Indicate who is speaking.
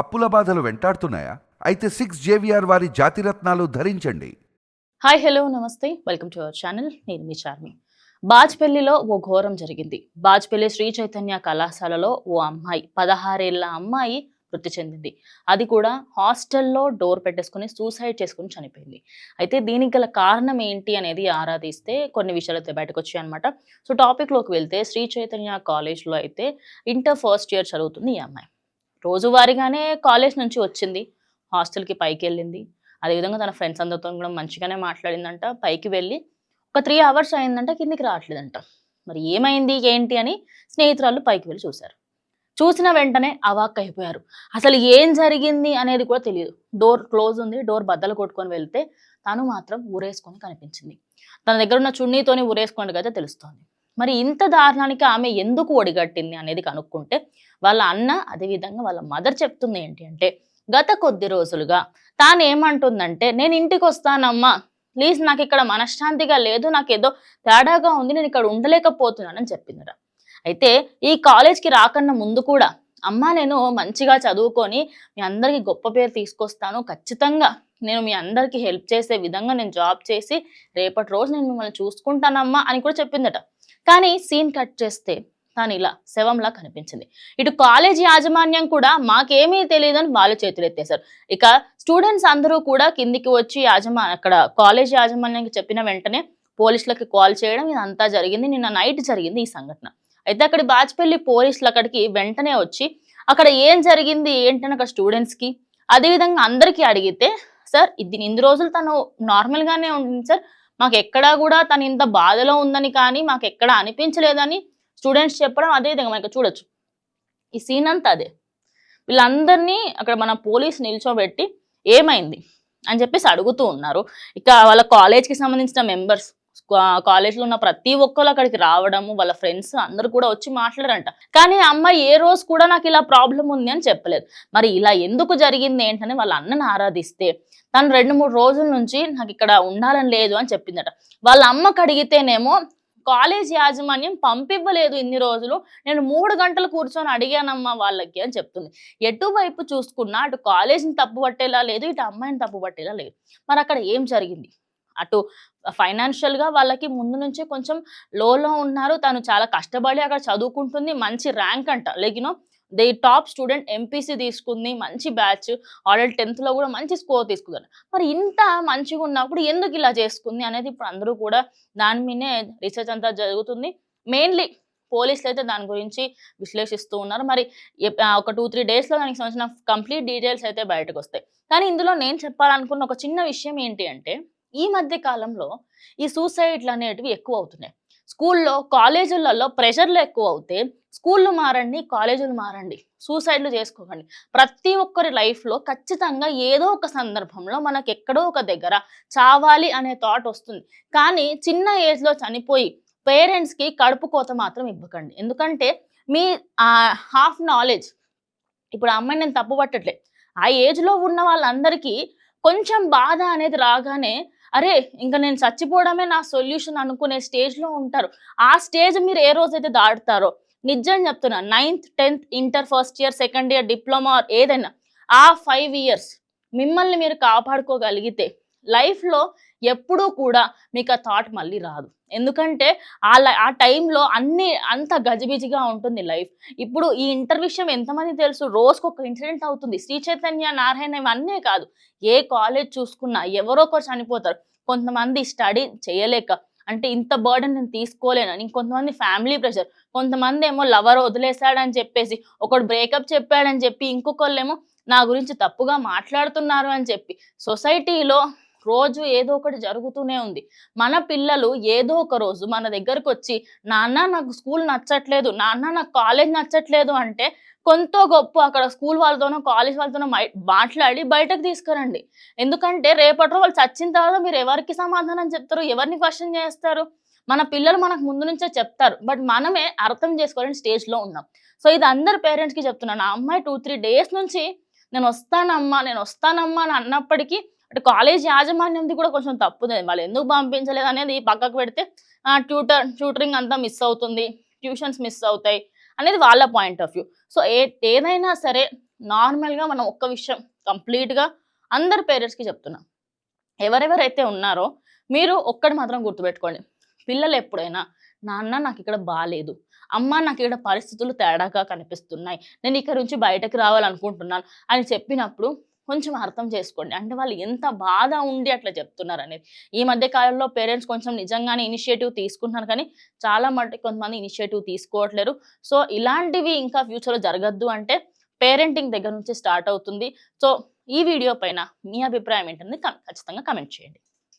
Speaker 1: అప్పుల బాధలు వెంటాడుతున్నాయా? అయితే సిక్స్ జేవిఆర్ వారి జాతిరత్నాలు ధరించండి.
Speaker 2: హాయ్ హలో నమస్తే. Welcome to our channel. నేను మీ చార్మి. బాజ్పల్లిలో ఓ ఘోరం జరిగింది. బాజ్పల్లి శ్రీ చైతన్య కళాశాలలో ఓ అమ్మాయి పదహారేళ్ళ అమ్మాయి మృతి చెందింది. అది కూడా హాస్టల్లో డోర్ పెట్టేసుకుని సూసైడ్ చేసుకుని చనిపోయింది. అయితే దీనికి గల కారణం ఏంటి అనేది ఆరాధిస్తే కొన్ని విషయాలు అయితే బయటకు వచ్చాయి అనమాట సో టాపిక్లోకి వెళ్తే శ్రీ చైతన్య కాలేజ్లో అయితే ఇంటర్ ఫస్ట్ ఇయర్ చదువుతుంది ఈ అమ్మాయి. రోజువారీగానే కాలేజ్ నుంచి వచ్చింది. హాస్టల్కి పైకి వెళ్ళింది అదేవిధంగా తన ఫ్రెండ్స్ అందరితో కూడా మంచిగానే మాట్లాడిందంట. పైకి వెళ్ళి ఒక త్రీ అవర్స్ అయిందంట కిందికి రావట్లేదంట. మరి ఏమైంది ఏంటి అని స్నేహితురాలు పైకి వెళ్ళి చూశారు. చూసిన వెంటనే అవాక్ అయిపోయారు. అసలు ఏం జరిగింది అనేది కూడా తెలియదు. డోర్ క్లోజ్ ఉంది డోర్ బద్దలు కొట్టుకొని వెళ్తే తను మాత్రం ఊరేసుకొని కనిపించింది. తన దగ్గర ఉన్న చున్నీతోని ఊరేసుకోండి కదా తెలుస్తోంది. మరి ఇంత దారుణానికి ఆమె ఎందుకు ఒడిగట్టింది అనేది కనుక్కుంటే వాళ్ళ అన్న అదేవిధంగా వాళ్ళ మదర్ చెప్తుంది ఏంటి అంటే గత కొద్ది రోజులుగా తాను ఏమంటుందంటే నేను ఇంటికి వస్తానమ్మా ప్లీజ్ నాకు ఇక్కడ మనశ్శాంతిగా లేదు నాకు ఏదో తేడాగా ఉంది నేను ఇక్కడ ఉండలేకపోతున్నానని చెప్పిందట. అయితే ఈ కాలేజ్కి రాకన్నా ముందు కూడా అమ్మ నేను మంచిగా చదువుకొని మీ అందరికీ గొప్ప పేరు తీసుకొస్తాను ఖచ్చితంగా నేను మీ అందరికీ హెల్ప్ చేసే విధంగా నేను జాబ్ చేసి రేపటి రోజు నేను మిమ్మల్ని చూసుకుంటానమ్మా అని కూడా చెప్పిందట. కానీ సీన్ కట్ చేస్తే తాను ఇలా శవంలా కనిపించింది. ఇటు కాలేజీ యాజమాన్యం కూడా మాకేమీ తెలియదని వాళ్ళు చేతులు ఎత్తేశారు ఇక స్టూడెంట్స్ అందరూ కూడా కిందికి వచ్చి యాజమా అక్కడ కాలేజీ యాజమాన్యానికి చెప్పిన వెంటనే పోలీసులకి కాల్ చేయడం ఇదంతా జరిగింది. నిన్న నైట్ జరిగింది ఈ సంఘటన. అయితే అక్కడి బాజ్పల్లి పోలీసులు అక్కడికి వెంటనే వచ్చి అక్కడ ఏం జరిగింది ఏంటని అక్కడ స్టూడెంట్స్కి అదేవిధంగా అందరికీ అడిగితే సార్ ఇది ఇన్ని రోజులు తను నార్మల్గానే ఉంటుంది సార్ మాకు ఎక్కడా కూడా తను ఇంత బాధలో ఉందని కానీ మాకు ఎక్కడ అనిపించలేదని స్టూడెంట్స్ చెప్పడం అదే విధంగా. మనకి చూడొచ్చు. ఈ సీన్ అంతా అదే. వీళ్ళందరినీ అక్కడ మన పోలీస్ నిల్చోబెట్టి ఏమైంది అని చెప్పేసి అడుగుతూ ఉన్నారు. ఇక వాళ్ళ కాలేజ్కి సంబంధించిన మెంబర్స్ కాలేజ్లో ఉన్న ప్రతి ఒక్కరు అక్కడికి రావడము వాళ్ళ ఫ్రెండ్స్ అందరు కూడా వచ్చి మాట్లాడారంట. కానీ అమ్మాయి ఏ రోజు కూడా నాకు ఇలా ప్రాబ్లం ఉంది అని చెప్పలేదు. మరి ఇలా ఎందుకు జరిగింది ఏంటని వాళ్ళ అన్నని ఆరాధిస్తే తను రెండు మూడు రోజుల నుంచి నాకు ఇక్కడ ఉండాలని లేదు అని చెప్పిందట. వాళ్ళ అమ్మకి అడిగితేనేమో కాలేజ్ యాజమాన్యం పంపివ్వలేదు ఇన్ని రోజులు నేను మూడు గంటలు కూర్చొని అడిగానమ్మా వాళ్ళకి అని చెప్తుంది. ఎటువైపు చూసుకున్నా అటు కాలేజీని తప్పు పట్టేలా లేదు ఇటు అమ్మాయిని తప్పు పట్టేలా లేదు. మరి అక్కడ ఏం జరిగింది? అటు ఫైనాన్షియల్గా వాళ్ళకి ముందు నుంచే కొంచెం లోలో ఉన్నారు. తను చాలా కష్టపడి అక్కడ చదువుకుంటుంది. మంచి ర్యాంక్ అంట. లేకినో దే టాప్ స్టూడెంట్ ఎంపీసీ తీసుకుంది. మంచి బ్యాచ్ ఆల్రెడీ టెన్త్లో కూడా మంచి స్కోర్ తీసుకున్నారు మరి ఇంత మంచిగా ఉన్నప్పుడు ఎందుకు ఇలా చేసుకుంది అనేది ఇప్పుడు అందరూ కూడా దాని మీదే రీసెర్చ్ అంతా జరుగుతుంది. మెయిన్లీ పోలీసులు అయితే దాని గురించి విశ్లేషిస్తూ ఉన్నారు. మరి ఒక టూ త్రీ డేస్లో దానికి సంబంధించిన కంప్లీట్ డీటెయిల్స్ అయితే బయటకు వస్తాయి. కానీ ఇందులో నేను చెప్పాలనుకున్న ఒక చిన్న విషయం ఏంటి అంటే ఈ మధ్య కాలంలో ఈ సూసైడ్లు అనేటివి ఎక్కువ అవుతున్నాయి స్కూల్లో కాలేజీలలో ప్రెషర్లు ఎక్కువ అవుతే స్కూళ్ళు మారండి కాలేజీలు మారండి. సూసైడ్లు చేసుకోకండి. ప్రతి ఒక్కరి లైఫ్లో ఖచ్చితంగా ఏదో ఒక సందర్భంలో మనకు ఎక్కడో ఒక దగ్గర చావాలి అనే థాట్ వస్తుంది. కానీ చిన్న ఏజ్లో చనిపోయి పేరెంట్స్కి కడుపు కోత మాత్రం ఇవ్వకండి. ఎందుకంటే మీ హాఫ్ నాలెడ్జ్ ఇప్పుడు అమ్మాయి నేను తప్పు పట్టట్లే ఆ ఏజ్లో ఉన్న వాళ్ళందరికీ కొంచెం బాధ అనేది రాగానే అరే ఇంకా నేను చచ్చిపోవడమే నా సొల్యూషన్ అనుకునే స్టేజ్లో ఉంటారు. ఆ స్టేజ్ మీరు ఏ రోజైతే దాటుతారో నిజం చెప్తున్నా ninth tenth inter first year second year diploma ఏదైనా ఆ ఫైవ్ ఇయర్స్ మిమ్మల్ని మీరు కాపాడుకోగలిగితే లైఫ్లో ఎప్పుడూ కూడా మీకు ఆ థాట్ మళ్ళీ రాదు. ఎందుకంటే ఆ లై- ఆ టైంలో అన్ని అంత గజిబిజిగా ఉంటుంది లైఫ్. ఇప్పుడు ఈ ఇంటర్ విషయం ఎంతమంది తెలుసు? రోజుకు ఒక ఇన్సిడెంట్ అవుతుంది. శ్రీ చైతన్య నారాయణ ఇవన్నీ కాదు. ఏ కాలేజ్ చూసుకున్నా ఎవరో ఒకరు చనిపోతారు. కొంతమంది స్టడీ చేయలేక అంటే ఇంత బర్డన్ నేను తీసుకోలేనని ఇంకొంతమంది ఫ్యామిలీ ప్రెషర్. కొంతమంది ఏమో లవర్ వదిలేశాడని చెప్పేసి ఒకడు బ్రేకప్ చెప్పాడని చెప్పి ఇంకొకళ్ళేమో నా గురించి తప్పుగా మాట్లాడుతున్నారు అని చెప్పి సొసైటీలో రోజు ఏదో ఒకటి జరుగుతూనే ఉంది. మన పిల్లలు ఏదో ఒక రోజు మన దగ్గరకు వచ్చి నాన్న నాకు స్కూల్ నచ్చట్లేదు నాన్న నాకు కాలేజ్ నచ్చట్లేదు అంటే కొంత గొప్ప అక్కడ స్కూల్ వాళ్ళతోనో కాలేజ్ వాళ్ళతోనో మాట్లాడి బయటకు తీసుకురండి. ఎందుకంటే రేపటి రోజు వాళ్ళు చచ్చిన తర్వాత మీరు ఎవరికి సమాధానం చెప్తారు? ఎవరిని క్వశ్చన్ చేస్తారు? మన పిల్లలు మనకు ముందు నుంచే చెప్తారు. బట్ మనమే అర్థం చేసుకోవాలని స్టేజ్లో ఉన్నాం. సో ఇది అందరు పేరెంట్స్కి చెప్తున్నాను. ఆ అమ్మాయి టూ త్రీ డేస్ నుంచి నేను వస్తానమ్మా నేను వస్తానమ్మా అని అన్నప్పటికీ అంటే కాలేజ్ యాజమాన్యంది కూడా కొంచెం తప్పుదే వాళ్ళు ఎందుకు పంపించలేదు అనేది పక్కకు పెడితే ట్యూటర్ ట్యూటరింగ్ అంతా మిస్ అవుతుంది. ట్యూషన్స్ మిస్ అవుతాయి అనేది వాళ్ళ పాయింట్ ఆఫ్ వ్యూ. సో ఏ ఏదైనా సరే నార్మల్గా మనం ఒక్క విషయం కంప్లీట్గా అందరు పేరెంట్స్కి చెప్తున్నాం. ఎవరెవరైతే ఉన్నారో మీరు ఒక్కటి మాత్రం గుర్తుపెట్టుకోండి. పిల్లలు ఎప్పుడైనా నాన్న నాకు ఇక్కడ బాగాలేదు అమ్మ నాకు ఇక్కడ పరిస్థితులు తేడాగా కనిపిస్తున్నాయి. నేను ఇక్కడ నుంచి బయటకు రావాలనుకుంటున్నాను అని చెప్పినప్పుడు కొంచెం అర్థం చేసుకోండి. అంటే వాళ్ళు ఎంత బాధ ఉండి అట్లా చెప్తున్నారు అనేది ఈ మధ్య కాలంలో పేరెంట్స్ కొంచెం నిజంగానే ఇనిషియేటివ్ తీసుకుంటున్నారు. కానీ చాలా మటుకు కొంతమంది ఇనిషియేటివ్ తీసుకోవట్లేరు. సో ఇలాంటివి ఇంకా ఫ్యూచర్లో జరగద్దు అంటే పేరెంటింగ్ దగ్గర నుంచి స్టార్ట్ అవుతుంది. సో ఈ వీడియో పైన మీ అభిప్రాయం ఏంటనేది ఖచ్చితంగా కమెంట్ చేయండి.